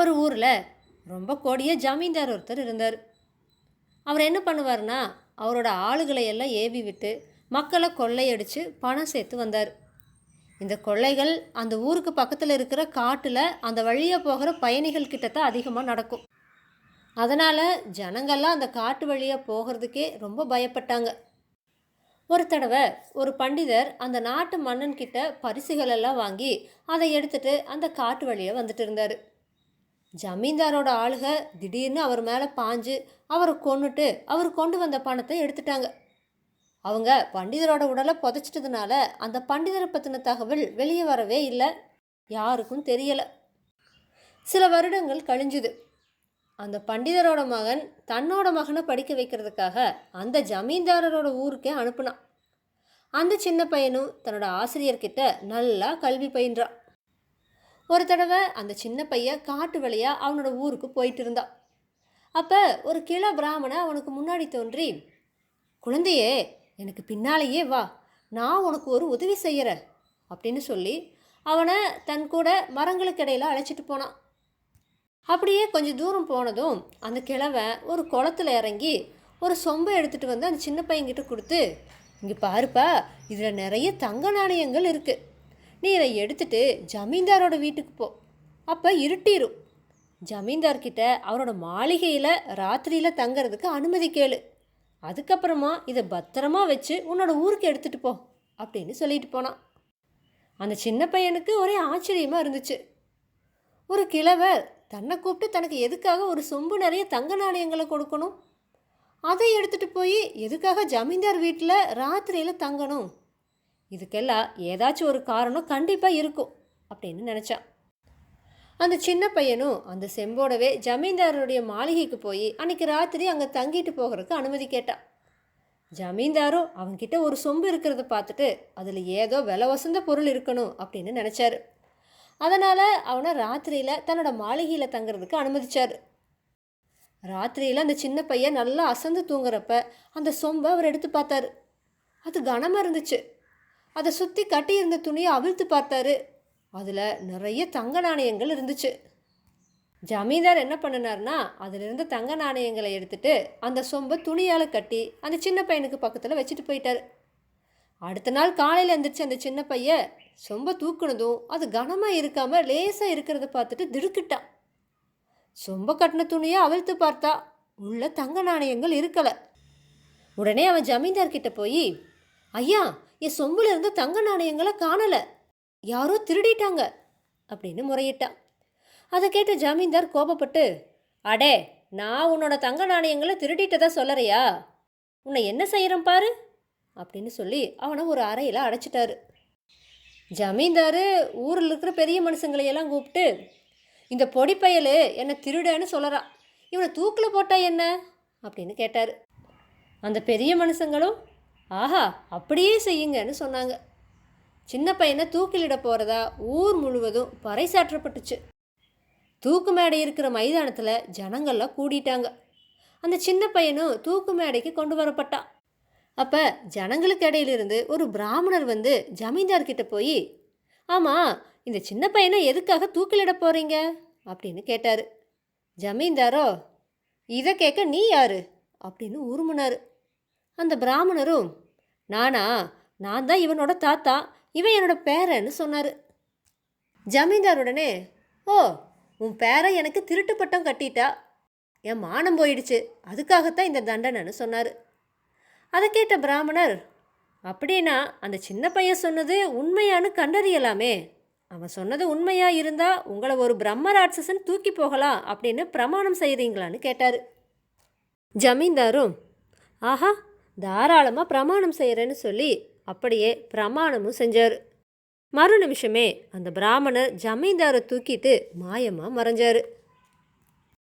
ஒரு ஊரில் ரொம்ப கோடிய ஜமீன்தார் ஒருத்தர் இருந்தார். அவர் என்ன பண்ணுவார்னா அவரோட ஆளுகளை எல்லாம் ஏவி விட்டு மக்களை கொள்ளையடித்து பணம் சேர்த்து வந்தார். இந்த கொள்ளைகள் அந்த ஊருக்கு பக்கத்தில் இருக்கிற காட்டில் அந்த வழியாக போகிற பயணிகள் கிட்ட தான் அதிகமாக நடக்கும். அதனால் ஜனங்கள்லாம் அந்த காட்டு வழியாக போகிறதுக்கே ரொம்ப பயப்பட்டாங்க. ஒரு தடவை ஒரு பண்டிதர் அந்த நாட்டு மன்னன்கிட்ட பரிசுகளெல்லாம் வாங்கி அதை எடுத்துட்டு அந்த காட்டு வழியாக வந்துட்டு இருந்தார். ஜமீன்தாரோட ஆளுக திடீர்னு அவர் மேலே பாஞ்சு அவரை கொண்டுட்டு அவர் கொண்டு வந்த பணத்தை எடுத்துட்டாங்க. அவங்க பண்டிதரோட உடலை புதைச்சிட்டதுனால அந்த பண்டிதரை பற்றின தகவல் வெளியே வரவே இல்லை. யாருக்கும் தெரியலை. சில வருடங்கள் கழிஞ்சுது. அந்த பண்டிதரோட மகன் தன்னோட மகனை படிக்க வைக்கிறதுக்காக அந்த ஜமீன்தாரரோட ஊருக்கே அனுப்புனான். அந்த சின்ன பையனும் தன்னோட ஆசிரியர்கிட்ட நல்லா கல்வி பயின்றான். ஒரு தடவை அந்த சின்ன பையன் காட்டு வழியாக அவனோட ஊருக்கு போயிட்டு இருந்தான் அப்போ ஒரு கிள பிராமணன் அவனுக்கு முன்னாடி தோன்றி குழந்தையே எனக்கு பின்னாலேயே வா. நான் உனக்கு ஒரு உதவி செய்கிறேன் அப்படின்னு சொல்லி அவனை தன் கூட மரங்களுக்கு இடையில அழைச்சிட்டு போனான். அப்படியே கொஞ்சம் தூரம் போனதும் அந்த கிழவன் ஒரு குளத்துல இறங்கி ஒரு சொம்பை எடுத்துகிட்டு வந்து அந்த சின்ன பையன்கிட்ட கொடுத்து இங்கே பாருப்பா இதில் நிறைய தங்க நாணயங்கள் இருக்குது நீ இதை எடுத்துட்டு ஜமீன்தாரோட வீட்டுக்கு போ. அப்போ இருட்டிரும். ஜமீன்தார்கிட்ட அவரோட மாளிகையில் ராத்திரியில் தங்கறதுக்கு அனுமதி கேளு. அதுக்கப்புறமா இதை பத்திரமா வச்சு உன்னோட ஊருக்கு எடுத்துகிட்டு போ அப்படின்னு சொல்லிட்டு போனான். அந்த சின்ன பையனுக்கு ஒரே ஆச்சரியமாக இருந்துச்சு. ஒரு கிழவர் தன்னை கூப்பிட்டு தனக்கு எதுக்காக ஒரு சொம்பு நிறைய தங்க நாணயங்களை கொடுக்கணும்? அதை எடுத்துகிட்டு போய் எதுக்காக ஜமீன்தார் வீட்டில் ராத்திரியில் தங்கணும்? இதுக்கெல்லாம் ஏதாச்சும் ஒரு காரணம் கண்டிப்பாக இருக்கும் அப்படின்னு நினச்சான். அந்த சின்ன பையனும் அந்த செம்போடவே ஜமீன்தாரருடைய மாளிகைக்கு போய் அன்னைக்கு ராத்திரி அங்கே தங்கிட்டு போகிறதுக்கு அனுமதி கேட்டான். ஜமீன்தாரும் அவன்கிட்ட ஒரு சொம்பு இருக்கிறத பார்த்துட்டு அதில் ஏதோ விலை வசந்த பொருள் இருக்கணும் அப்படின்னு நினச்சாரு. அதனால் அவனை ராத்திரியில் தன்னோட மாளிகையில் தங்குறதுக்கு அனுமதிச்சார். ராத்திரியில் அந்த சின்ன பையன் நல்லா அசந்து தூங்குறப்ப அந்த சொம்பை அவர் எடுத்து பார்த்தாரு. அது கனமாக இருந்துச்சு. அதை சுற்றி கட்டியிருந்த துணியை அவிழ்த்து பார்த்தாரு. அதில் நிறைய தங்க நாணயங்கள் இருந்துச்சு. ஜமீன்தார் என்ன பண்ணினார்னா அதிலிருந்து தங்க நாணயங்களை எடுத்துட்டு அந்த சொம்பை துணியால் கட்டி அந்த சின்ன பையனுக்கு பக்கத்தில் வச்சுட்டு போயிட்டார். அடுத்த நாள் காலையில் எழுந்திரிச்சு அந்த சின்ன பையன் சொம்பை தூக்குனதும் அது கனமாக இருக்காமல் லேசாக இருக்கிறத பார்த்துட்டு திடுக்கிட்டான் சொம்ப கட்டின துணியை அவிழ்த்து பார்த்தா உள்ள தங்க நாணயங்கள் இருக்கலை. உடனே அவன் ஜமீன்தார்கிட்ட போய் ஐயா என் சொம்புல இருந்த தங்க நாணயங்களை காணலை. யாரோ திருடிட்டாங்க அப்படின்னு முறையிட்டான் அதை கேட்ட ஜமீன்தார் கோபப்பட்டு அடே நான் உன்னோட தங்க நாணயங்களை திருடிட்டதா சொல்லறியா? உன்னை என்ன செய்கிறேன் பாரு அப்படின்னு சொல்லி அவனை ஒரு அறையில் அடைச்சிட்டாரு. ஜமீன்தார் ஊரில் இருக்கிற பெரிய மனுஷங்களையெல்லாம் கூப்பிட்டு இந்த பொடி பயலு என்னை திருடன்னு சொல்லறான் இவனை தூக்கில் போட்டா என்ன? அப்படின்னு கேட்டார். அந்த பெரிய மனுஷங்களும் ஆஹா அப்படியே செய்யுங்கன்னு சொன்னாங்க. சின்ன பையனை தூக்கிலிட போகிறதா ஊர் முழுவதும் பறைசாற்றப்பட்டுச்சு. தூக்கு மேடை இருக்கிற மைதானத்தில் ஜனங்கள்லாம் கூடிட்டாங்க. அந்த சின்ன பையனும் தூக்கு மேடைக்கு கொண்டு வரப்பட்டான் அப்போ ஜனங்களுக்கு இடையிலிருந்து ஒரு பிராமணர் வந்து ஜமீன்தார்கிட்ட போய் ஆமாம் இந்த சின்ன பையனை எதுக்காக தூக்கிலிட போகிறீங்க அப்படின்னு கேட்டார். ஜமீன்தாரோ இதை கேட்க நீ யாரு? அப்படின்னு உருமுனார். அந்த பிராமணரும் நானா நான் தான் இவனோட தாத்தா இவன் என்னோட பேரன்னு சொன்னார். ஜமீன்தாருடனே ஓ உன் பேரை எனக்கு திருட்டு பட்டம் கட்டிட்டா? என் மானம் போயிடுச்சு அதுக்காகத்தான் இந்த தண்டனைன்னு சொன்னார். அதை கேட்ட பிராமணர் அப்படின்னா அந்த சின்ன பையன் சொன்னது உண்மையான்னு கண்டறியலாமே. அவன் சொன்னது உண்மையா இருந்தா உங்களை ஒரு பிரம்ம ராட்சசன் தூக்கி போகலாம் அப்படின்னு பிரமாணம் செய்கிறீங்களான்னு கேட்டார். ஜமீன்தாரும் ஆஹா தாராளமாக பிரமாணம் செய்கிறேன்னு சொல்லி அப்படியே பிரமாணமும் செஞ்சார். மறு நிமிஷமே அந்த பிராமணர் ஜமீன்தாரை தூக்கிட்டு மாயமாக மறைஞ்சார்.